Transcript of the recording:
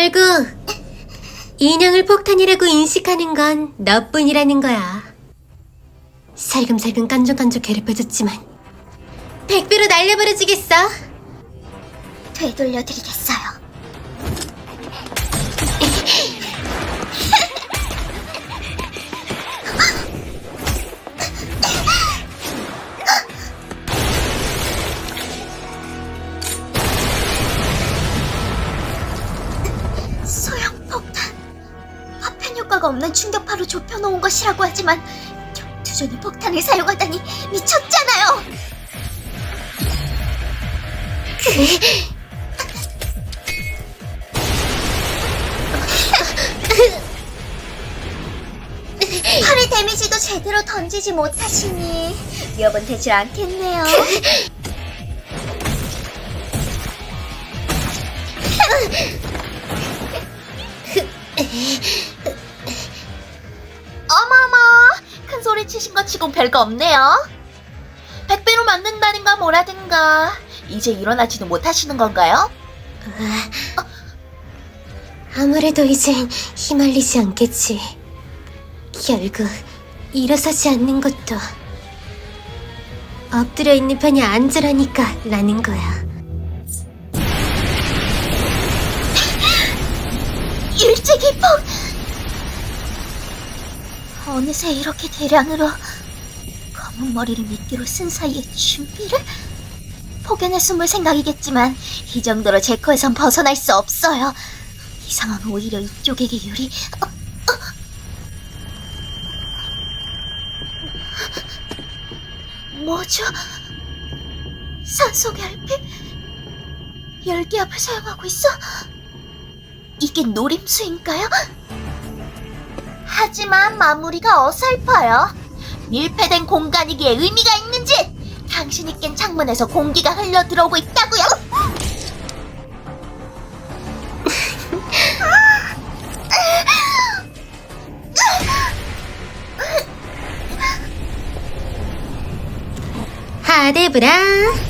결국 인형을 폭탄이라고 인식하는 건 너뿐이라는 거야. 살금살금 깐족깐족 괴롭혀줬지만 백배로 날려버려주겠어. 되돌려드리겠어요. 효과가 없는 충격파로 좁혀놓은 것이라고 하지만 격투 전에 폭탄을 사용하다니 미쳤잖아요. 팔의 데미지도 제대로 던지지 못하시니 위협은 되지 않겠네요. 소리 치신 것 치곤 별거 없네요. 백배로 맞는다든가 뭐라든가 이제 일어나지도 못하시는 건가요? 아무래도 이젠 휘말리지 않겠지. 결국 일어서지 않는 것도 엎드려 있는 편이 안전하니까 라는 거야. 일제기폭! 어느새 이렇게 대량으로 검은 머리를 미끼로 쓴 사이에 준비를? 폭연의 숨을 생각이겠지만 이 정도로 제 코에선 벗어날 수 없어요. 이 상황은 오히려 이쪽에게 유리. 어, 어. 뭐죠? 산소 결핍? 열기압을 사용하고 있어? 이게 노림수인가요? 하지만 마무리가 어설퍼요. 밀폐된 공간이기에 의미가 있는지 당신이 깬 창문에서 공기가 흘러 들어오고 있다고요. 하데브라